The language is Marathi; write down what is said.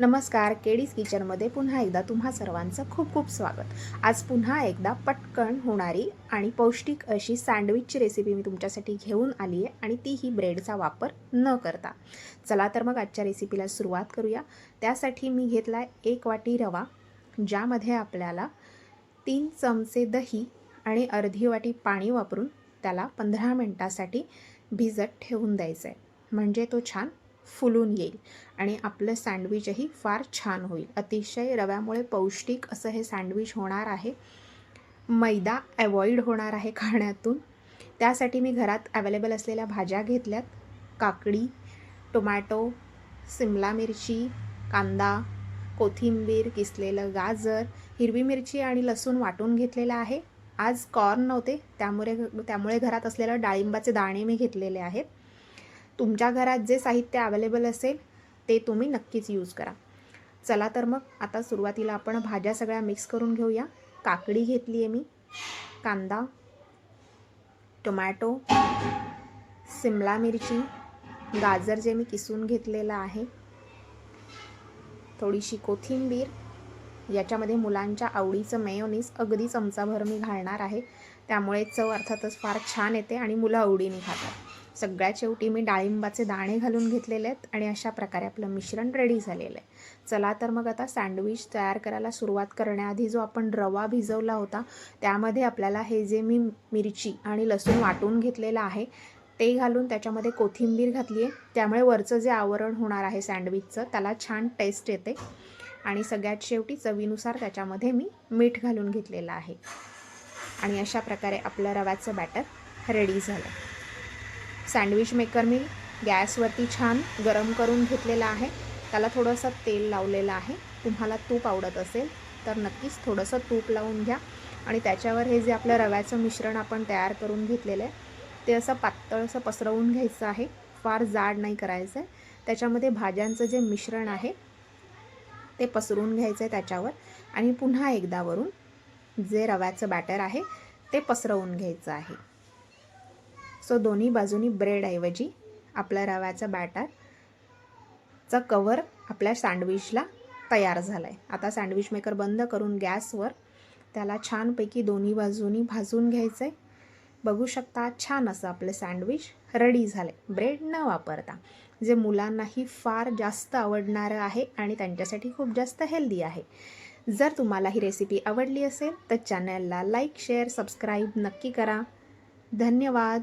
नमस्कार केडीज किचनमध्ये पुन्हा एकदा तुम्हा सर्वांचं खूप खूप स्वागत. आज पुन्हा एकदा पटकन होणारी आणि पौष्टिक अशी सँडविचची रेसिपी मी तुमच्यासाठी घेऊन आली आहे आणि तीही ब्रेडचा वापर न करता. चला तर मग आजच्या रेसिपीला सुरुवात करूया. त्यासाठी मी घेतला आहे एक वाटी रवा ज्यामध्ये आपल्याला तीन चमचे दही आणि अर्धी वाटी पाणी वापरून त्याला पंधरा मिनटासाठी भिजत ठेवून द्यायचं आहे म्हणजे तो छान फुलून येईल आणि आपलं सँडविचही फार छान होईल. अतिशय रव्यामुळे पौष्टिक असं हे सँडविच होणार आहे. मैदा अवॉइड होणार आहे खाण्यातून. त्यासाठी मी घरात अवेलेबल असलेल्या भाज्या घेतल्यात. काकडी टोमॅटो सिमला मिरची कांदा कोथिंबीर किसलेलं गाजर हिरवी मिरची आणि लसूण वाटून घेतलेलं आहे. आज कॉर्न नव्हते त्यामुळे त्यामुळे घरात असलेलं डाळिंबाचे दाणे मी घेतलेले आहेत. तुमच्या घरात जे साहित्य अवेलेबल असेल ते तुम्ही नक्कीच यूज करा. चला तर मग आता सुरुवातीला आपण भाज्या सगळ्या मिक्स करून घेऊया. काकडी घेतली आहे मी. कांदा टोमॅटो सिमला मिरची गाजर जे मी किसून घेतलेलं आहे. थोडीशी कोथिंबीर याच्यामध्ये मुलांच्या आवडीचं मेयोनीस अगदी चमचाभर मी घालणार आहे. त्यामुळे चव अर्थातच फार छान येते आणि मुलं आवडीने खातात. सगळ्यात शेवटी मी डाळिंबाचे दाणे घालून घेतलेले आहेत आणि अशा प्रकारे आपलं मिश्रण रेडी झालेलं आहे. चला तर मग आता सँडविच तयार करायला सुरुवात करण्याआधी जो आपण रवा भिजवला होता त्यामध्ये आपल्याला हे जे मी मिरची आणि लसूण वाटून घेतलेलं आहे ते घालून त्याच्यामध्ये कोथिंबीर घातली आहे. त्यामुळे वरचं जे आवरण होणार आहे सँडविचचं त्याला छान टेस्ट येते. आणि सगळ्यात शेवटी चवीनुसार त्याच्यामध्ये मी मीठ घालून घेतलेलं आहे. आणि अशा प्रकारे आपलं रव्याचं बॅटर रेडी झालं. सँडविच मेकर मी गॅसवरती छान गरम करून घेतलेला आहे. त्याला थोडंसं तेल लावलेलं आहे. तुम्हाला तूप आवडत असेल तर नक्कीच थोडंसं तूप लावून घ्या. आणि त्याच्यावर हे जे आपलं रव्याचं मिश्रण आपण तयार करून घेतलेलं आहे ते असं पातळसं पसरवून घ्यायचं आहे. फार जाड नाही करायचं आहे त्याच्यामध्ये भाज्यांचं जे मिश्रण आहे ते पसरून घ्यायचं आहे त्याच्यावर. आणि पुन्हा एकदा वरून जे रव्याचं बॅटर आहे ते पसरवून घ्यायचं आहे. सो दोन्ही बाजूनी ब्रेडऐवजी आपल्या बॅटर बॅटरचा कवर आपल्या सँडविचला तयार झाला आहे आता सँडविच मेकर बंद करून गॅसवर त्याला छानपैकी दोन्ही बाजूनी भाजून घ्यायचं आहे बघू शकता छान असं आपलं सँडविच रेडी झालं आहे ब्रेड न वापरता जे मुलांनाही फार जास्त आवडणारं आहे आणि त्यांच्यासाठी खूप जास्त हेल्दी आहे. जर तुम्हाला ही रेसिपी आवडली असेल तर चॅनलला लाईक शेअर सबस्क्राईब नक्की करा. धन्यवाद.